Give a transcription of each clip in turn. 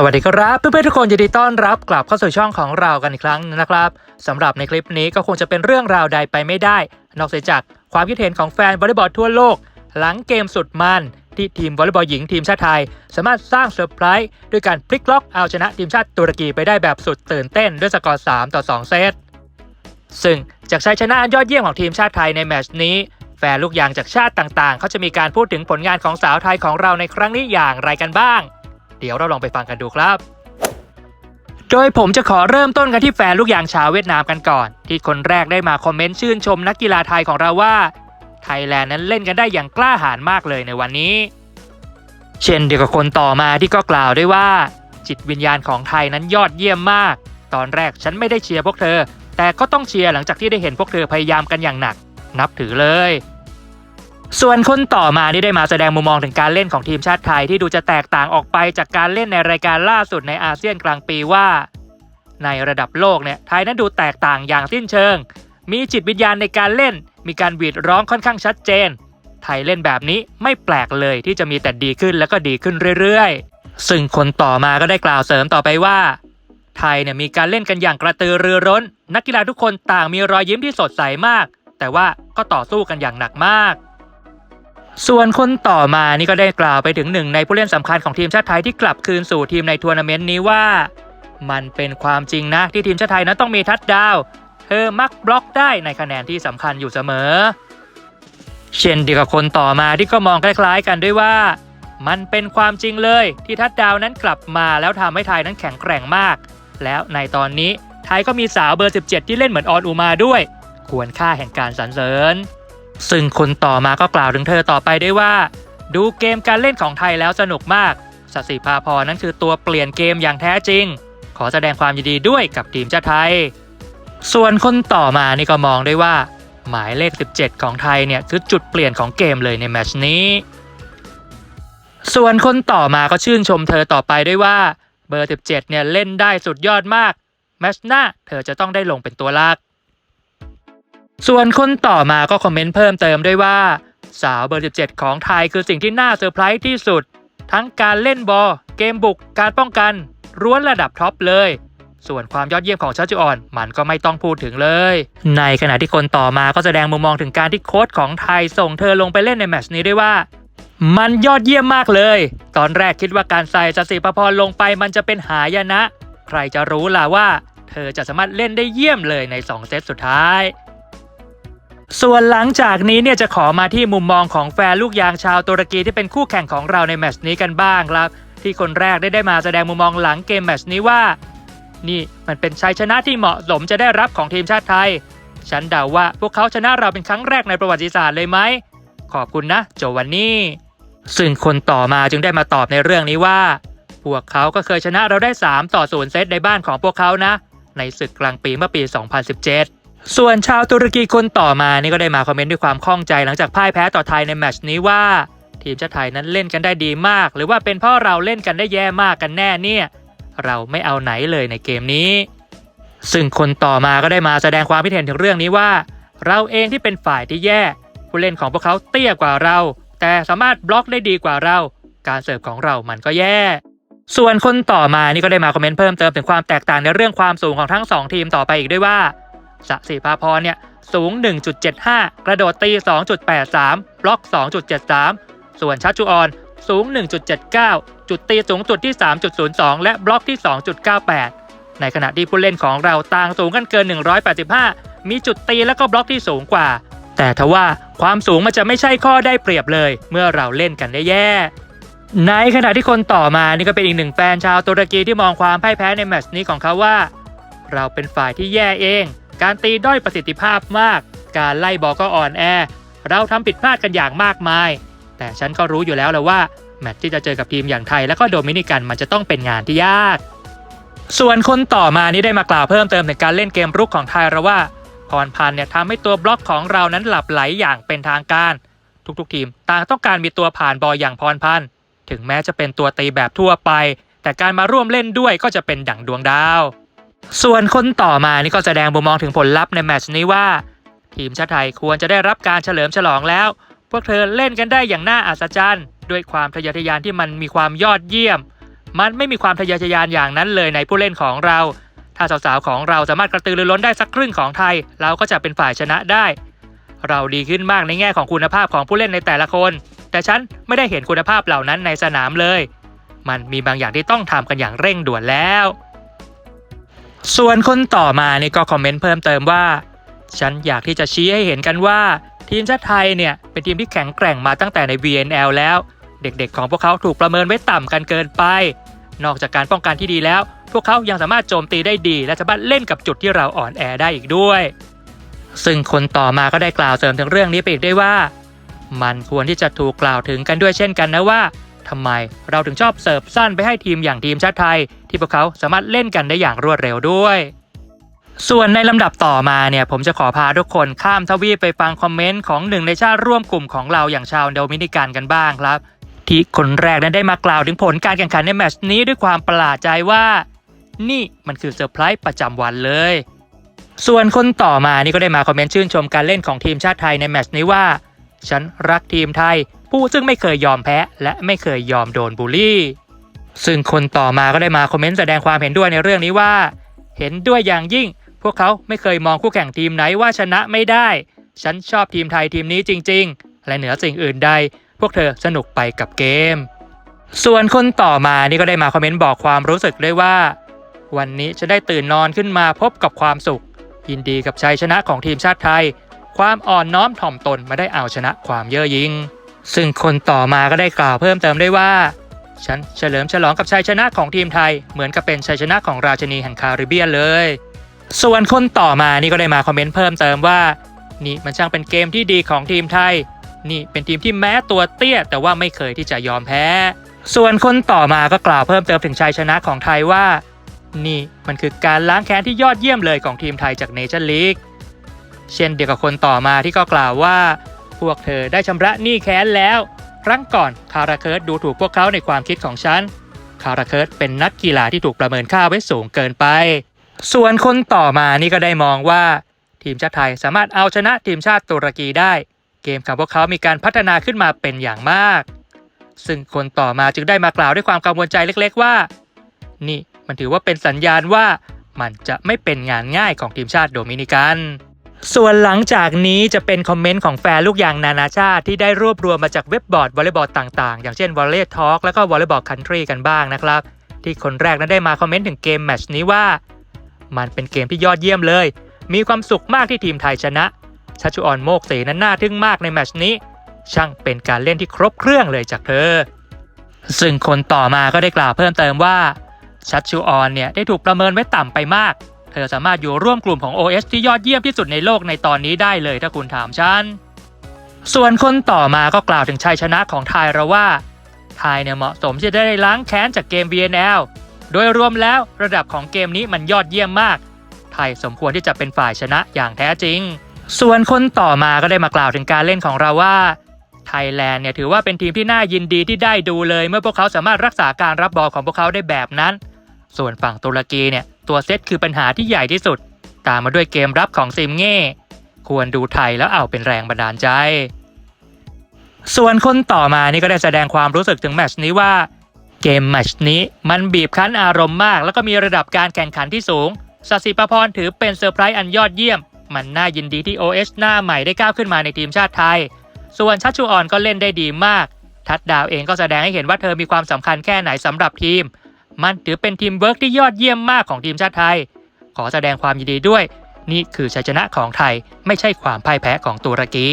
สวัสดีครับเพื่อนๆทุกคนยินดีต้อนรับกลับเข้าสู่ช่องของเรากันอีกครั้งนะครับสำหรับในคลิปนี้ก็คงจะเป็นเรื่องราวใดไปไม่ได้ นอกจากความคิดเห็นของแฟนวอลเลย์บอลทั่วโลก หลังเกมสุดมันที่ทีมวอลเลย์บอลหญิงทีมชาติไทย สามารถสร้างเซอร์ไพรส์ด้วยการพลิกล็อกเอาชนะทีมชาติตุรกีไปได้แบบสุดตื่นเต้นด้วยสกอร์ 3 ต่อ 2 เซตซึ่งจากชัยชนะยอดเยี่ยมของทีมชาติไทยในแมตช์นี้แฟนลูกยางจากชาติต่างๆ เขาจะมีการพูดถึงผลงานของสาวไทยของเราในครั้งนี้อย่างไรกันบ้าง เดี๋ยวเราลองไปฟังกันดูครับ โดยผมจะขอเริ่มต้นกันที่แฟนลูกยางชาวเวียดนามกันก่อน ที่คนแรกได้มาคอมเมนต์ชื่นชมนักกีฬาไทยของเราว่าไทยแลนด์นั้นเล่นกันได้อย่างกล้าหาญมากเลยในวันนี้ เช่นเดียวกับคนต่อมาที่ก็กล่าวได้ว่า จิตวิญญาณของไทยนั้นยอดเยี่ยมมาก ตอนแรกฉันไม่ได้เชียร์พวกเธอ แต่ก็ต้องเชียร์หลังจากที่ได้เห็นพวกเธอพยายามกันอย่างหนัก นับถือเลย ส่วนคนต่อมาที่ได้มาแสดงมุมมองถึงการเล่นของทีมชาติไทยที่ดูจะแตกต่างออกไปจากการเล่นในรายการล่าสุดในอาเซียนกลางปีว่า ในระดับโลกเนี่ยไทยนั้นดูแตกต่างอย่างสิ้นเชิง มีจิตวิญญาณในการเล่น มีการหวีดร้องค่อนข้างชัดเจน ไทยเล่นแบบนี้ไม่แปลกเลยที่จะมีแต่ดีขึ้นแล้วก็ดีขึ้นเรื่อยๆ ซึ่งคนต่อมาก็ได้กล่าวเสริมต่อไปว่า ไทยเนี่ยมีการเล่นกันอย่างกระตือรือร้น นักกีฬาทุกคนต่างมีรอยยิ้มที่สดใสมาก แต่ว่าก็ต่อสู้กันอย่างหนักมาก ส่วนคนต่อมานี่ก็ได้กล่าวไปถึงหนึ่งในผู้เล่นสำคัญของทีมชาติไทยที่กลับคืนสู่ทีมในทัวร์นาเมนต์นี้ว่า มันเป็นความจริงนะที่ทีมชาติไทยนั้นต้องมีทัดดาว เธอมักบล็อกได้ในคะแนนที่สำคัญอยู่เสมอ เช่นเดียวกับคนต่อมาที่ก็มองคล้ายๆ กันด้วยว่า มันเป็นความจริงเลยที่ทัดดาวนั้นกลับมาแล้วทำให้ไทยนั้นแข็งแกร่งมาก แล้วในตอนนี้ไทยก็มีสาวเบอร์ 17 ที่เล่นเหมือนออนอูมาด้วย ควรค่าแห่งการสรรเสริญ ซึ่งคนต่อมาก็กล่าวถึงเธอต่อไปได้ว่า ดูเกมการเล่นของไทยแล้วสนุกมากสศิภาพรนั้นคือตัวเปลี่ยนเกมอย่างแท้จริง ขอแสดงความยินดีด้วยกับทีมชาติไทย ส่วนคนต่อมานี่ก็มองได้ว่า หมายเลข 17 ของไทยเนี่ยคือจุดเปลี่ยนของเกมเลยในแมชนี้ ส่วนคนต่อมาก็ชื่นชมเธอต่อไปด้วยว่าเบอร์ 17 เนี่ยเล่นได้สุดยอดมากแมชหน้าเธอจะต้องได้ลงเป็นตัวหลัก ส่วนคนต่อมาก็คอมเมนต์เพิ่มเติมด้วยว่า สาวเบอร์ 17 ของไทยคือสิ่งที่น่าเซอร์ไพรส์ที่สุด ทั้งการเล่นบอลเกมบุก การป้องกันร้วนระดับท็อปเลย ส่วนความยอดเยี่ยมของชาจุออน มันก็ไม่ต้องพูดถึงเลย ในขณะที่คนต่อมาก็แสดงมุมมองถึงการที่โค้ชของไทยส่งเธอลงไปเล่นในแมตช์นี้ด้วยว่า มันยอดเยี่ยมมากเลย ตอนแรกคิดว่าการใส่สสิประพรลงไปมันจะเป็นหายนะ ใครจะรู้ล่ะว่า เธอจะสามารถเล่นได้เยี่ยมเลยใน 2 เซตสุดท้าย ส่วนหลังจากนี้เนี่ยจะขอมาที่มุมมองของแฟนลูกยางชาวตุรกีที่เป็นคู่แข่งของเราในแมตช์นี้กันบ้างครับที่คนแรกได้ได้มาแสดงมุมมองหลังเกมแมตช์นี้ว่า นี่มันเป็นชัยชนะที่เหมาะสมจะได้รับของทีมชาติไทย ฉันเดาว่าพวกเขาชนะเราเป็นครั้งแรกในประวัติศาสตร์เลยไหม ขอบคุณนะโจวันนี่ ซึ่งคนต่อมาจึงได้มาตอบในเรื่องนี้ว่า พวกเขาก็เคยชนะเราได้ 3 ต่อ 0 เซตในบ้านของพวกเขานะ ในศึกกลางปีเมื่อปี 2017 ส่วนชาวตุรกีคนต่อมานี่ก็ได้มาคอมเมนต์ด้วยความข้องใจหลังจากพ่ายแพ้ต่อไทยในแมตช์นี้ว่า ทีมชาติไทยนั้นเล่นกันได้ดีมาก หรือว่าเป็นเพราะเราเล่นกันได้แย่มากกันแน่เนี่ย เราไม่เอาไหนเลยในเกมนี้ ซึ่งคนต่อมาก็ได้มาแสดงความคิดเห็นถึงเรื่องนี้ว่า เราเองที่เป็นฝ่ายที่แย่ ผู้เล่นของพวกเขาเตี้ยกว่าเรา แต่สามารถบล็อกได้ดีกว่าเรา การเสิร์ฟของเรามันก็แย่ ส่วนคนต่อมานี่ก็ได้มาคอมเมนต์เพิ่มเติมถึงความแตกต่างในเรื่องความสูงของทั้ง 2 ทีมต่อไปอีกด้วยว่า สศิภาพรเนี่ยสูง 1.75 กระโดดตี 2.83 บล็อก 2.73 ส่วนชัชจุออนสูง 1.79 จุดตีสูงจุดที่ 3.02 และบล็อกที่ 2.98 ในขณะที่ผู้เล่นของเราต่างสูงกันเกิน 185 มีจุดตีและก็บล็อกที่สูงกว่า แต่ทว่าความสูงมันจะไม่ใช่ข้อได้เปรียบเลย เมื่อเราเล่นกันได้แย่ในขณะที่คนต่อมานี่ก็เป็นอีกหนึ่งแฟนชาวตุรกีที่มองความพ่ายแพ้ในแมตช์นี้ของเขาว่า เราเป็นฝ่ายที่แย่เอง การตีด้อยประสิทธิภาพมาก การไล่บอลก็อ่อนแอ เราทำผิดพลาดกันอย่างมากมาย แต่ฉันก็รู้อยู่แล้วแหละว่าแมตช์ที่จะเจอกับทีมอย่างไทยและก็โดมินิกันมันจะต้องเป็นงานที่ยาก ส่วนคนต่อมานี้ได้มากล่าวเพิ่มเติมถึงการเล่นเกมรุกของไทยเราว่าพรพันธ์เนี่ยทำให้ตัวบล็อกของเรานั้นหลับไหลอย่างเป็นทางการ ทุกๆ ทีมต่างต้องการมีตัวผ่านบอลอย่างพรพันธ์ถึงแม้จะเป็นตัวตีแบบทั่วไป แต่การมาร่วมเล่นด้วยก็จะเป็นดั่งดวงดาว ส่วนคนต่อมานี่ก็แสดงมุมมองถึงผลลัพธ์ในแมตช์นี้ว่า ทีมชาติไทยควรจะได้รับการเฉลิมฉลองแล้ว พวกเธอเล่นกันได้อย่างน่าอัศจรรย์ ด้วยความทะเยอทะยานที่มันมีความยอดเยี่ยม มันไม่มีความทะเยอทะยานอย่างนั้นเลยในผู้เล่นของเรา ถ้าสาวๆของเราสามารถกระตือรือร้นได้สักครึ่งของไทย เราก็จะเป็นฝ่ายชนะได้ เราดีขึ้นมากในแง่ของคุณภาพของผู้เล่นในแต่ละคน แต่ฉันไม่ได้เห็นคุณภาพเหล่านั้นในสนามเลย มันมีบางอย่างที่ต้องทำกันอย่างเร่งด่วนแล้ว ส่วนคนต่อมานี่ก็คอมเมนต์เพิ่มเติมว่า ฉันอยากที่จะชี้ให้เห็นกันว่า ทีมชาติไทยเนี่ย เป็นทีมที่แข็งแกร่งมาตั้งแต่ใน VNL แล้ว เด็กๆ ของพวกเขาถูกประเมินไว้ต่ำกันเกินไป นอกจากการป้องกันที่ดีแล้ว พวกเขายังสามารถโจมตีได้ดี และสามารถเล่นกับจุดที่เราอ่อนแอได้อีกด้วย ซึ่งคนต่อมาก็ได้กล่าวเสริมถึงเรื่องนี้ไปอีกได้วยว่า มันควรที่จะถูกกล่าวถึงกันด้วยเช่นกันนะว่า ทำไมเราถึงชอบเสิร์ฟสั้นไปให้ทีมอย่างทีมชาติไทย ที่พวกเขาสามารถเล่นกันได้อย่างรวดเร็วด้วย ส่วนในลำดับต่อมาเนี่ยผมจะขอพาทุกคนข้ามทวีปไปฟังคอมเมนต์ของหนึ่งในชาติร่วมกลุ่มของเราอย่างชาวโดมินิกันกันบ้างครับ ที่คนแรกนั้นได้มากล่าวถึงผลการแข่งขันในแมตช์นี้ด้วยความประหลาดใจว่า นี่มันคือเซอร์ไพรส์ประจำวันเลยส่วนคนต่อมานี่ก็ได้มาคอมเมนต์ชื่นชมการเล่นของทีมชาติไทยในแมตช์นี้ว่า ฉันรักทีมไทย ผู้ซึ่งไม่เคยยอมแพ้ และไม่เคยยอมโดนบูลลี่ ซึ่งคนต่อมาก็ได้มาคอมเมนต์แสดงความเห็นด้วยในเรื่องนี้ว่า เห็นด้วยอย่างยิ่ง พวกเขาไม่เคยมองคู่แข่งทีมไหนว่าชนะไม่ได้ ฉันชอบทีมไทยทีมนี้จริง ๆ และเหนือสิ่งอื่นใด พวกเธอสนุกไปกับเกม ส่วนคนต่อมานี่ก็ได้มาคอมเมนต์บอกความรู้สึกด้วยว่า วันนี้จะได้ตื่นนอนขึ้นมาพบกับความสุขยินดีกับชัยชนะของทีมชาติไทย ความอ่อนน้อมถ่อมตนมาได้เอาชนะความเย่อหยิ่งซึ่งคนต่อมาก็ได้กล่าวเพิ่มเติมได้ว่าฉันเฉลิมฉลองกับชัยชนะของทีมไทยเหมือนกับเป็นชัยชนะของราชนีแห่งคาริเบียนเลย ส่วนคนต่อมานี่ก็ได้มาคอมเมนต์เพิ่มเติมว่า นี่มันช่างเป็นเกมที่ดีของทีมไทย นี่เป็นทีมที่แม้ตัวเตี้ย แต่ว่าไม่เคยที่จะยอมแพ้ ส่วนคนต่อมาก็กล่าวเพิ่มเติมถึงชัยชนะของไทยว่า นี่มันคือการล้างแค้นที่ยอดเยี่ยมเลยของทีมไทยจากเนชั่นลีก เช่นเดียวกับคนต่อมาที่ก็กล่าวว่า พวกเธอได้ชำระหนี้แค้นแล้ว ครั้งก่อนคาราเคิร์ดดูถูกพวกเขาในความคิดของฉัน คาราเคิร์ดเป็นนักกีฬาที่ถูกประเมินค่าไว้สูงเกินไป ส่วนคนต่อมานี่ก็ได้มองว่า ทีมชาติไทยสามารถเอาชนะทีมชาติตุรกีได้ เกมของพวกเขามีการพัฒนาขึ้นมาเป็นอย่างมาก ซึ่งคนต่อมาจึงได้มากล่าวด้วยความกังวลใจเล็ก ๆ ว่า นี่มันถือว่าเป็นสัญญาณว่ามันจะไม่เป็นงานง่ายของทีมชาติโดมินิกัน ส่วนหลังจากนี้จะเป็นคอมเมนต์ของแฟนลูกยางนานาชาติที่ได้รวบรวมมาจากเว็บบอร์ดวอลเลย์บอลต่างๆ อย่างเช่นวอลเลย์ทอ k แล้วก็วอลเลย์บอลคันทรีกันบ้างนะครับ ที่คนแรกนั้นได้มาคอมเมนต์ถึงเกมแมชนี้ว่า มันเป็นเกมที่ยอดเยี่ยมเลย มีความสุขมากที่ทีมไทยชนะชัชชุออนโมกเสนั้นน่าทึ่งมากในแมชนี้ ช่างเป็นการเล่นที่ครบเครื่องเลยจากเธอ ซึ่งคนต่อมาก็ได้กล่าวเพิ่มเติมว่าชัชชูออนเนี่ยได้ถูกประเมินไว้ต่ำไปมาก ธอสามารถอยู่ร่วมกลุ่มของ OS ที่ยอดเยี่ยมที่สุดในโลกในตอนนี้ได้เลยถ้าคุณถามฉัน ส่วนคนต่อมาก็กล่าวถึงชัยชนะของไทยเราว่า ไทยเนี่ยเหมาะสมที่จะได้ล้างแค้นจากเกม VNL โดยรวมแล้วระดับของเกมนี้มันยอดเยี่ยมมาก ไทยสมควรที่จะเป็นฝ่ายชนะอย่างแท้จริง ส่วนคนต่อมาก็ได้มากล่าวถึงการเล่นของเราว่าไทยแลนด์เนี่ยถือว่าเป็นทีมที่น่ายินดีที่ได้ดูเลย เมื่อพวกเขาสามารถรักษาการรับบอลของพวกเขาได้แบบนั้น ส่วนฝั่งตุรกีเนี่ย ตัวเซตคือปัญหาที่ใหญ่ที่สุด ตามมาด้วยเกมรับของซิมเง่ควรดูไทยแล้วเอาเป็นแรงบันดาลใจ ส่วนคนต่อมานี่ก็ได้แสดงความรู้สึกถึงแมชนี้ว่า เกมแมชนี้มันบีบคั้นอารมณ์มาก แล้วก็มีระดับการแข่งขันที่สูงสศิประพรถือเป็นเซอร์ไพรส์อันยอดเยี่ยม มันน่ายินดีที่ OS หน้าใหม่ได้ก้าวขึ้นมาในทีมชาติไทย ส่วนชัชชูออนก็เล่นได้ดีมาก ทัดดาวเองก็แสดงให้เห็นว่าเธอมีความสำคัญแค่ไหนสำหรับทีม มันถือเป็นทีมเวิร์กที่ยอดเยี่ยมมากของทีมชาติไทย ขอแสดงความยินดีด้วย นี่คือชัยชนะของไทยไม่ใช่ความพ่ายแพ้ของตุรกี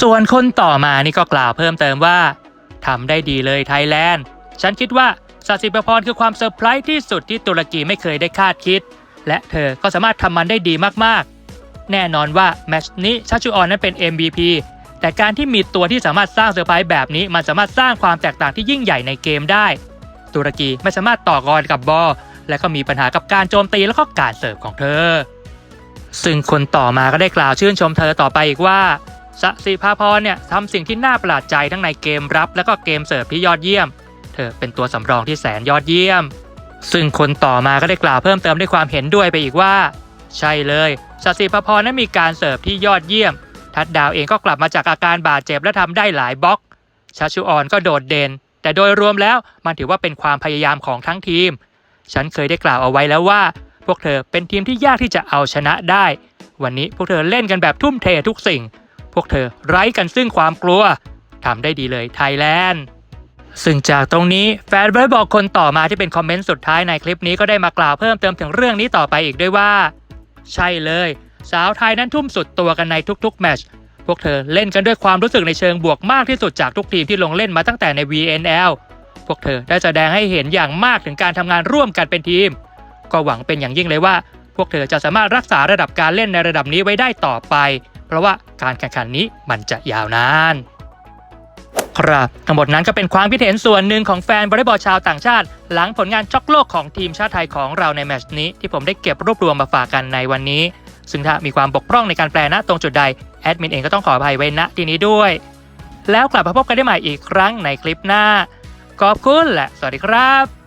ส่วนคนต่อมานี่ก็กล่าวเพิ่มเติมว่าทำได้ดีเลยไทยแลนด์ ฉันคิดว่าสศิปพรคือความเซอร์ไพรส์ที่สุดที่ตุรกีไม่เคยได้คาดคิด และเธอก็สามารถทำมันได้ดีมากๆ แน่นอนว่าแมชนี้ชัชชูออนนั้นเป็น MVP แต่การที่มีตัวที่สามารถสร้างเซอร์ไพรส์แบบนี้ มันสามารถสร้างความแตกต่างที่ยิ่งใหญ่ในเกมได้ ตุรกีไม่สามารถต่อกรกับบอลและก็มีปัญหากับการโจมตีและก็การเสิร์ฟของเธอ ซึ่งคนต่อมาก็ได้กล่าวชื่นชมเธอต่อไปอีกว่าสศิภาพรเนี่ยทำสิ่งที่น่าประหลาดใจทั้งในเกมรับ และก็เกมเสิร์ฟที่ยอดเยี่ยม เธอเป็นตัวสำรองที่แสนยอดเยี่ยม ซึ่งคนต่อมาก็ได้กล่าวเพิ่มเติมด้วยความเห็นด้วยไปอีกว่า ใช่เลยสศิภาพรนั้นมีการเสิร์ฟที่ยอดเยี่ยม ทัดดาวเองก็กลับมาจากอาการบาดเจ็บและทำได้หลายบล็อกชาชูออนก็โดดเด่น แต่โดยรวมแล้วมันถือว่าเป็นความพยายามของทั้งทีม ฉันเคยได้กล่าวเอาไว้แล้วว่า พวกเธอเป็นทีมที่ยากที่จะเอาชนะได้ วันนี้พวกเธอเล่นกันแบบทุ่มเททุกสิ่ง พวกเธอไร้กันซึ่งความกลัวทำได้ดีเลยไทยแลนด์ซึ่งจากตรงนี้แฟนบอลบอกคนต่อมาที่เป็นคอมเมนต์สุดท้ายในคลิปนี้ก็ได้มากล่าวเพิ่มเติมถึงเรื่องนี้ต่อไปอีกด้วยว่า ใช่เลย สาวไทยนั้นทุ่มสุดตัวกันในทุกๆแมตช พวกเธอเล่นกันด้วยความรู้สึกในเชิงบวกมากที่สุดจากทุกทีมที่ลงเล่นมาตั้งแต่ใน VNL พวกเธอได้แสดงให้เห็นอย่างมากถึงการทำงานร่วมกันเป็นทีม ก็หวังเป็นอย่างยิ่งเลยว่า พวกเธอจะสามารถรักษาระดับการเล่นในระดับนี้ไว้ได้ต่อไป เพราะว่าการแข่งขันนี้มันจะยาวนานครับทั้งหมดนั้นก็เป็นความคิดเห็นส่วนหนึ่งของแฟนวอลบอลชาวต่างชาติ หลังผลงานช็อกโลกของทีมชาติไทยของเราในแมตช์นี้ ที่ผมได้เก็บรวบรวมมาฝากกันในวันนี้ ซึ่งถ้ามีความบกพร่องในการแปลณตรงจุดใดแอดมินเองก็ต้องขออภัยไว้ณที่นี้ด้วย แล้วกลับมาพบกันได้ใหม่อีกครั้งในคลิปหน้าขอบคุณและสวัสดีครับ